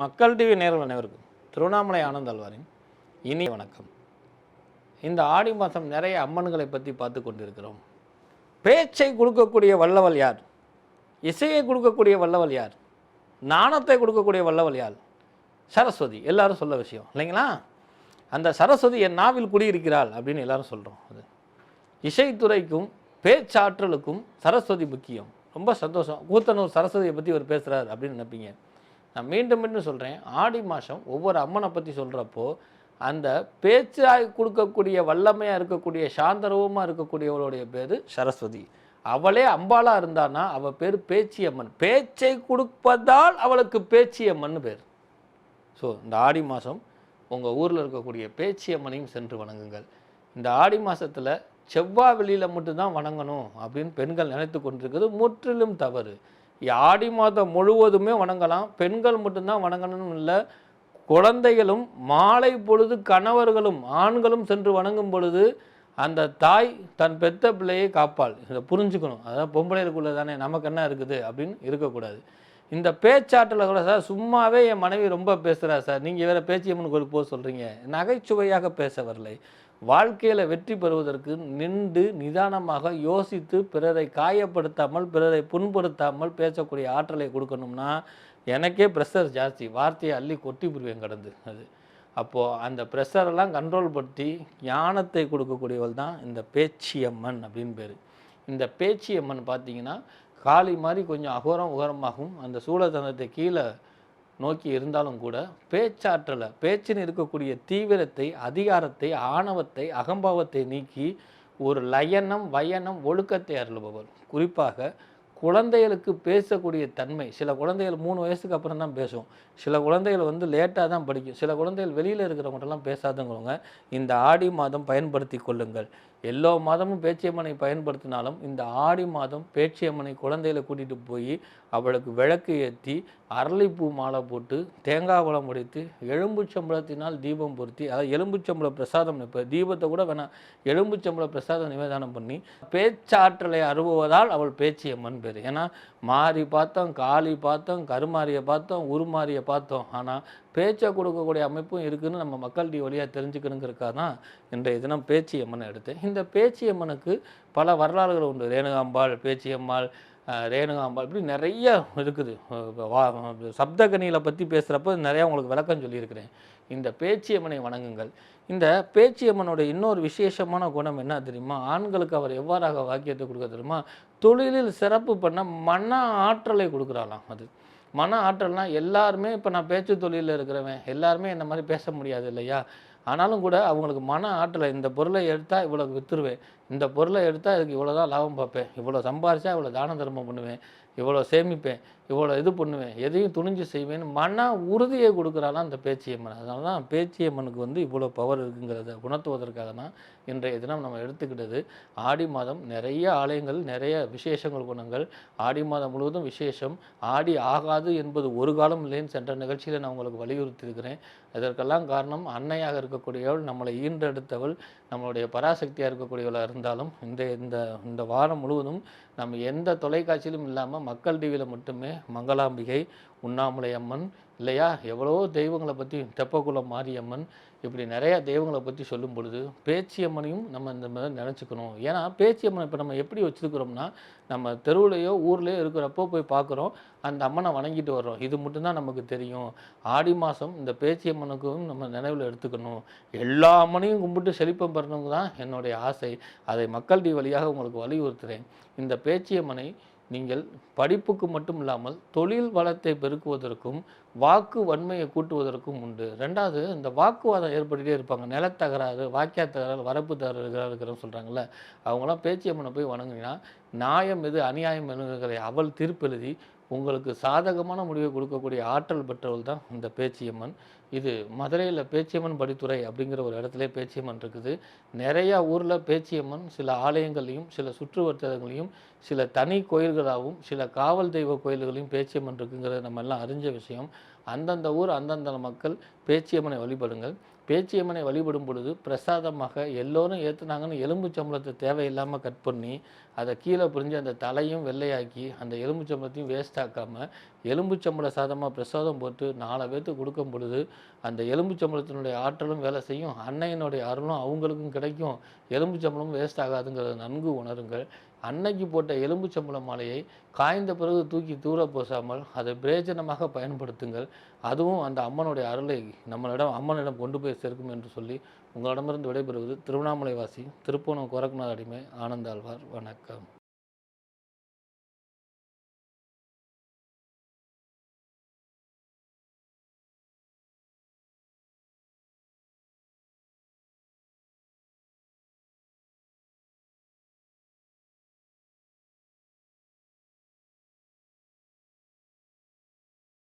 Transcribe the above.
மக்கள் டிவி நேர்கள் அனைவருக்கும் திருவண்ணாமலை ஆனந்த் அல்வாரின் இனி வணக்கம். இந்த ஆடி மாதம் நிறைய அம்மன்களை பற்றி பார்த்து கொண்டிருக்கிறோம். பேச்சை கொடுக்கக்கூடிய வல்லவல் யார்? இசையை கொடுக்கக்கூடிய வல்லவல் யார்? நாணத்தை கொடுக்கக்கூடிய வல்லவல் யார்? சரஸ்வதி. எல்லாரும் சொல்ல விஷயம் இல்லைங்களா? அந்த சரஸ்வதி என் நாவில் குடியிருக்கிறாள் அப்படின்னு எல்லாரும் சொல்கிறோம் அது. இசைத்துறைக்கும் பேச்சாற்றலுக்கும் சரஸ்வதி முக்கியம். ரொம்ப சந்தோஷம். கூத்தனூர் சரஸ்வதியை பற்றி ஒரு பேசுகிறார் அப்படின்னு நினைப்பீங்க. நான் மீண்டும் மீண்டும் சொல்கிறேன் ஆடி மாதம் ஒவ்வொரு அம்மனை பற்றி சொல்கிறப்போ அந்த பேச்சாய் கொடுக்கக்கூடிய வல்லமையாக இருக்கக்கூடிய சாந்தரவமாக இருக்கக்கூடியவளுடைய பேர் சரஸ்வதி. அவளே அம்பாளாக இருந்தானா அவள் பேர் பேச்சியம்மன். பேச்சை கொடுப்பதால் அவளுக்கு பேச்சியம்மன் பேர். ஸோ இந்த ஆடி மாதம் உங்கள் ஊரில் இருக்கக்கூடிய பேச்சியம்மனையும் சென்று வணங்குங்கள். இந்த ஆடி மாதத்தில் செவ்வாய் வெளியில் மட்டும்தான் வணங்கணும் அப்படின்னு பெண்கள் நினைத்து கொண்டிருக்கிறது முற்றிலும் தவறு. ஆடி மாதம் முழுவதுமே வணங்கலாம். பெண்கள் மட்டும்தான் வணங்கணும்னு இல்லை. குழந்தைகளும் மாலை பொழுது கணவர்களும் ஆண்களும் சென்று வணங்கும் பொழுது அந்த தாய் தன் பெத்த பிள்ளையை காப்பாள். இதை புரிஞ்சுக்கணும். அதான் பொம்பளைகளுக்குள்ள தானே நமக்கு என்ன இருக்குது அப்படின்னு இருக்கக்கூடாது. இந்த பேச்சாட்டில் கூட சார் சும்மாவே என் மனைவி ரொம்ப பேசுகிறா சார். நீங்கள் வேறு பேச்சியம்மன் கோயிலுக்கு போக சொல்கிறீங்க நகைச்சுவையாக பேச வரலை. வாழ்க்கையில் வெற்றி பெறுவதற்கு நின்று நிதானமாக யோசித்து பிறரை காயப்படுத்தாமல் பிறரை புண்படுத்தாமல் பேசக்கூடிய ஆற்றலை கொடுக்கணும்னா எனக்கே ப்ரெஷர் ஜாஸ்தி. வார்த்தையை அள்ளி கொட்டி புரிவேன் கடந்து. அது. அப்போது அந்த ப்ரெஷரெல்லாம் கண்ட்ரோல் படுத்தி ஞானத்தை கொடுக்கக்கூடியவள் தான் இந்த பேச்சியம்மன் அப்படின்னு பேர். இந்த பேச்சியம்மன் பார்த்தீங்கன்னா காளி மாதிரி கொஞ்சம் அகோரம் உகரமாகவும் அந்த சூழதனத்தை கீழே நோக்கி இருந்தாலும் கூட பேச்சாற்றலை பேச்சின் இருக்கக்கூடிய தீவிரத்தை அதிகாரத்தை ஆணவத்தை அகம்பாவத்தை நீக்கி ஒரு லயனம் வயனம் ஒழுக்கத்தை அருளுபவர். குறிப்பாக குழந்தைகளுக்கு பேசக்கூடிய தன்மை சில குழந்தைகள் மூணு வயசுக்கு அப்புறம் தான் பேசும். சில குழந்தைகள் வந்து லேட்டாக தான் படிக்கும். சில குழந்தைகள் வெளியில் இருக்கிறவங்கள்ட்டலாம் பேசாதவங்க இந்த ஆடி மாதம் பயன்படுத்தி கொள்ளுங்கள். எல்லோ மாதமும் பேச்சியம்மனை பயன்படுத்தினாலும் இந்த ஆடி மாதம் பேச்சியம்மனை குழந்தைகளை கூட்டிகிட்டு போய் அவளுக்கு விளக்கு ஏற்றி அரளிப்பூ மாலை போட்டு தேங்காய் பழம் உடைத்து எலும்புச்சம்பளத்தினால் தீபம் பொருத்தி அதாவது எலும்புச்சம்பள பிரசாதம் இப்போ தீபத்தை கூட வேணாம். எலும்புச்சம்பள பிரசாதம் நிவேதானம் பண்ணி பேச்சாற்றலை அருவுவதால் அவள் பேச்சியம்மன் பேர். ஏன்னா மாறி பார்த்தோம் காளி பார்த்தோம் கருமாரியை பார்த்தோம் உருமாரியை பார்த்தோம். ஆனால் பேச்சை கொடுக்கக்கூடிய அமைப்பும் இருக்குன்னு நம்ம மக்கள் டி வழியாக தெரிஞ்சுக்கணுங்கிறக்காக தான் இன்றைய தினம் பேச்சியம்மனை எடுத்தேன் இந்த பேச்சியம்மனுக்கு பல வரலாறுகள் உண்டு. ரேணுகாம்பாள் பேச்சியம்மாள் ரேணுகாம்பாள் இப்படி நிறைய இருக்குது. அஹ் வா- சப்தகனியில் பற்றி பேசுகிறப்ப நிறையா உங்களுக்கு விளக்கம் சொல்லியிருக்கிறேன். இந்த பேச்சியம்மனை வணங்குங்கள். இந்த பேச்சியம்மனோட இன்னொரு விசேஷமான குணம் என்ன தெரியுமா? ஆண்களுக்கு அவர் எவ்வாறாக வாக்கியத்தை கொடுக்க தெரியுமா? தொழிலில் சிறப்பு பண்ண மன ஆற்றலை கொடுக்குறாலாம் அது. மன ஆற்றல்னால் எல்லாருமே இப்போ நான் பேச்சு தொழிலில் இருக்கிறவன் எல்லாருமே இந்த மாதிரி பேச முடியாது இல்லையா? ஆனாலும் கூட அவங்களுக்கு மன ஆற்றலை இந்த பொருளை எடுத்தால் இவ்வளோ விற்றுருவேன் இந்த பொருளை எடுத்தால் இதுக்கு இவ்வளோ தான் லாபம் பார்ப்பேன். இவ்வளோ சம்பாரிச்சா இவ்வளோ தான தர்மம் பண்ணுவேன். இவ்வளோ சேமிப்பேன். இவ்வளோ இது பண்ணுவேன். எதையும் துணிஞ்சு செய்வேன்னு மன உறுதியை கொடுக்குறாலாம் அந்த பேச்சியம்மன். அதனால தான் பேச்சியம்மனுக்கு வந்து இவ்வளோ பவர் இருக்குங்கிறத உணர்த்துவதற்காக தான் இன்றைய தினம் நம்ம எடுத்துக்கிட்டது. ஆடி மாதம் நிறைய ஆலயங்கள் நிறைய விசேஷங்கள் குணங்கள். ஆடி மாதம் முழுவதும் விசேஷம். ஆடி ஆகாது என்பது ஒரு காலம் இல்லைன்னு சென்ற நிகழ்ச்சியில் நான் உங்களுக்கு வலியுறுத்தியிருக்கிறேன். இதற்கெல்லாம் காரணம் அன்னையாக இருக்கக்கூடியவள் நம்மளை ஈன்றெடுத்தவள் நம்மளுடைய பராசக்தியாக இருக்கக்கூடியவளாக இருந்தாலும் இந்த இந்த இந்த வாரம் முழுவதும் நம்ம எந்த தொலைக்காட்சியிலும் இல்லாமல் மக்கள் டிவியில் மட்டுமே மங்களாம்பிகை உண்ணாமலை அம்மன் இல்லையா? எவ்வளோ தெய்வங்களை பற்றி தெப்பகுளம் மாரியம்மன் இப்படி நிறையா தெய்வங்களை பற்றி சொல்லும் பொழுது பேச்சியம்மனையும் நம்ம இந்த மாதிரி நினச்சிக்கணும். ஏன்னா பேச்சியம்மனை இப்போ நம்ம எப்படி வச்சுருக்கிறோம்னா நம்ம தெருவுலையோ ஊர்லேயோ இருக்கிறப்போ போய் பார்க்குறோம் அந்த அம்மனை வணங்கிட்டு வர்றோம். இது மட்டும்தான் நமக்கு தெரியும். ஆடி மாதம் இந்த பேச்சியம்மனுக்கும் நம்ம நினைவில் எடுத்துக்கணும். எல்லா அம்மனையும் கும்பிட்டு செழிப்பம் பெறணுங்க தான் என்னுடைய ஆசை. அதை மக்கள் டி வழியாக உங்களுக்கு வலியுறுத்துகிறேன் இந்த பேச்சியம்மனை நீங்கள் படிப்புக்கு மட்டும் இல்லாமல் தொழில் வளத்தை பெருக்குவதற்கும் வாக்கு வன்மையை கூட்டுவதற்கும் உண்டு. ரெண்டாவது இந்த வாக்குவாதம் ஏற்பட்டுகிட்டே இருப்பாங்க. நிலத்தகராறு வாக்கிய தகராறு வரப்பு தகராறு இருக்கிறோம் சொல்கிறாங்கல்ல அவங்களாம் பேச்சியம்மனை போய் வணங்குனா நியாயம் எது அநியாயம் எதுங்கிறதை அவள் தீர்ப்பெழுதி உங்களுக்கு சாதகமான முடிவை கொடுக்கக்கூடிய ஆற்றல் பெற்றவள் தான் இந்த பேச்சியம்மன். இது மதுரையில் பேச்சியம்மன் படித்துறை அப்படிங்கிற ஒரு இடத்துல பேச்சியம்மன் இருக்குது. நிறையா ஊரில் பேச்சியம்மன் சில ஆலயங்களையும் சில சுற்று வட்டாரங்களையும் சில தனி கோயில்களாகவும் சில காவல் தெய்வ கோயில்களையும் பேச்சியம்மன் இருக்குங்கிறத நம்ம எல்லாம் அறிஞ்ச விஷயம். அந்தந்த ஊர் அந்தந்த மக்கள் பேச்சியம்மனை வழிபடுங்கள். பேச்சியம்மனை வழிபடும் பொழுது பிரசாதமாக எல்லோரும் ஏற்றுனாங்கன்னு எலும்பு சம்பளத்தை தேவையில்லாமல் கட் பண்ணி அதை கீழே புரிஞ்சு அந்த தலையும் வெள்ளையாக்கி அந்த எலும்பு சம்பளத்தையும் வேஸ்ட் ஆக்காமல் எலும்பு சம்பள சாதமாக பிரசாதம் போட்டு நாலு பேர்த்து கொடுக்கும் பொழுது அந்த எலும்புச்சம்பளத்தினுடைய ஆற்றலும் வேலை செய்யும். அன்னையினுடைய அருளும் அவங்களுக்கும் கிடைக்கும். எலும்புச்சம்பளமும் வேஸ்ட் ஆகாதுங்கிறத நன்கு உணருங்கள். அன்னைக்கு போட்ட எலும்புச்சம்பள மாலையை காய்ந்த பிறகு தூக்கி தூர போசாமல் அதை பிரயோஜனமாக பயன்படுத்துங்கள். அதுவும் அந்த அம்மனுடைய அருளை நம்மளிடம் அம்மனிடம் கொண்டு போய் சேர்க்கும் என்று சொல்லி உங்களிடமிருந்து விடைபெறுவது திருவண்ணாமலை வாசி திருப்பூணம் கோரக்குநாத அடிமை ஆனந்தாழ்வார். வணக்கம்.